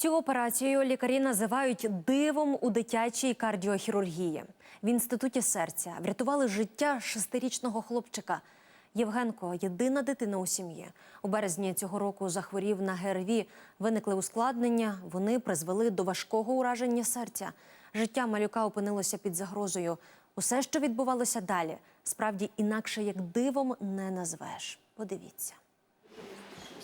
Цю операцію лікарі називають дивом у дитячій кардіохірургії. В інституті серця врятували життя шестирічного хлопчика. Євгенко єдина дитина у сім'ї. У березні цього року захворів на ГРВІ. Виникли ускладнення. Вони призвели до важкого ураження серця. Життя малюка опинилося під загрозою. Усе, що відбувалося далі, справді інакше як дивом не назвеш. Подивіться.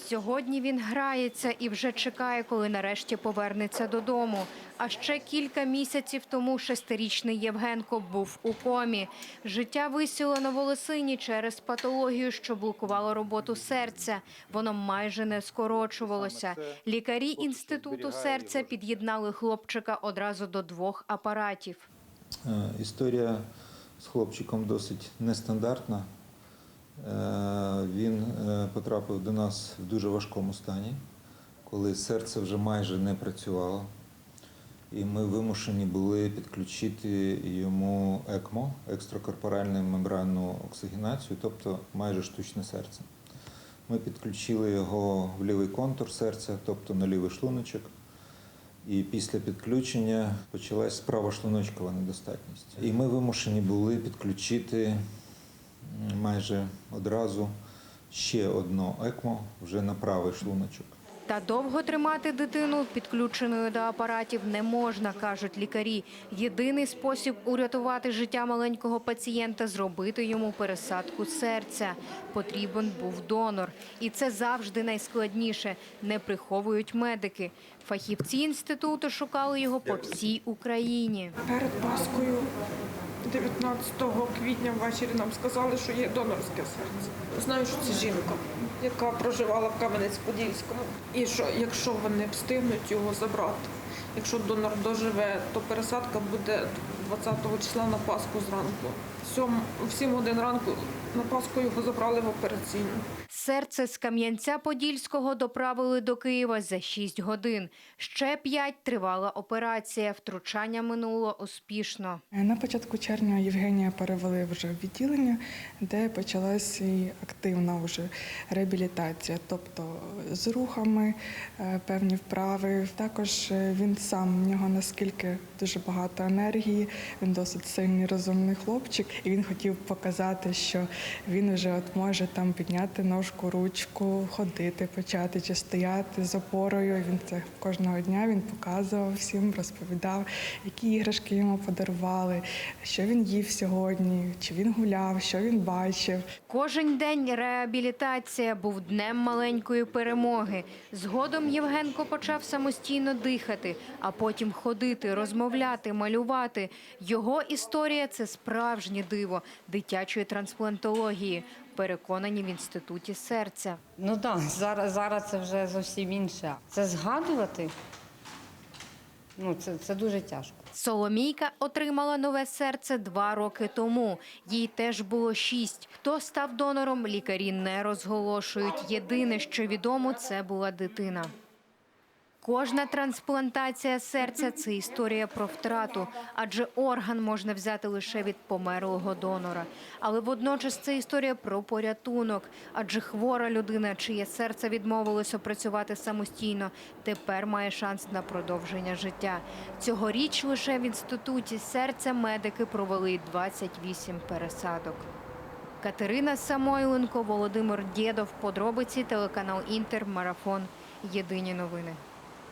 Сьогодні він грається і вже чекає, коли нарешті повернеться додому. А ще кілька місяців тому шестирічний Євгенко був у комі. Життя висіло на волосині через патологію, що блокувало роботу серця. Воно майже не скорочувалося. Лікарі інституту серця під'єднали хлопчика одразу до двох апаратів. Е, Історія з хлопчиком досить нестандартна. Е, Він е, потрапив до нас в дуже важкому стані, коли серце вже майже не працювало. І ми вимушені були підключити йому ЕКМО, екстракорпоральну мембранну оксигенацію, тобто майже штучне серце. Ми підключили його в лівий контур серця, тобто на лівий шлуночок. І після підключення почалась правошлуночкова недостатність. І ми вимушені були підключити майже одразу ще одно ЕКМО вже на правий шлуночок. Та довго тримати дитину підключеною до апаратів не можна, кажуть лікарі. Єдиний спосіб урятувати життя маленького пацієнта зробити йому пересадку серця. Потрібен був донор, і це завжди найскладніше. Не приховують медики. Фахівці інституту шукали його по всій Україні. Перед Паскою 19 квітня ввечері нам сказали, що є донорське серце. Знаю, що це жінка, яка проживала в Кам'янець-Подільському. І що якщо вони встигнуть його забрати, якщо донор доживе, то пересадка буде 20 числа на Пасху зранку. Сьом, в 7 годин ранку на Пасху його забрали в операційну. Серце з Кам'янця-Подільського доправили до Києва за 6 годин. Ще 5 тривала операція. Втручання минуло успішно. На початку червня Євгенія перевели вже в відділення, де почалася і активна вже реабілітація, тобто з рухами, е, певні вправи. Також е, він сам в нього наскільки дуже багато енергії, він досить сильний, розумний хлопчик, і він хотів показати, що він вже от може там підняти ножку, ручку, ходити, почати чи стояти з опорою. Він це кожного дня він показував всім, розповідав, які іграшки йому подарували, що він їв сьогодні, чи він гуляв, що він бачив. Кожен день реабілітація був днем маленької перемоги. Згодом Євгенко почав самостійно дихати, а потім ходити, розмовляти, малювати. Його історія це справжнє диво дитячої трансплантології. Переконані в інституті серця. Ну так, зараз, зараз це вже зовсім інше. Це згадувати. Ну, це, це дуже тяжко. Соломійка отримала нове серце два роки тому. Їй теж було шість. Хто став донором, лікарі не розголошують. Єдине, що відомо, це була дитина. Кожна трансплантація серця це історія про втрату, адже орган можна взяти лише від померлого донора. Але водночас це історія про порятунок, адже хвора людина, чиє серце відмовилося працювати самостійно, тепер має шанс на продовження життя. Цьогоріч лише в інституті серця медики провели 28 пересадок. Катерина Самойленко, Володимир Дєдов. Подробиці телеканал Інтер. Марафон. Єдині новини.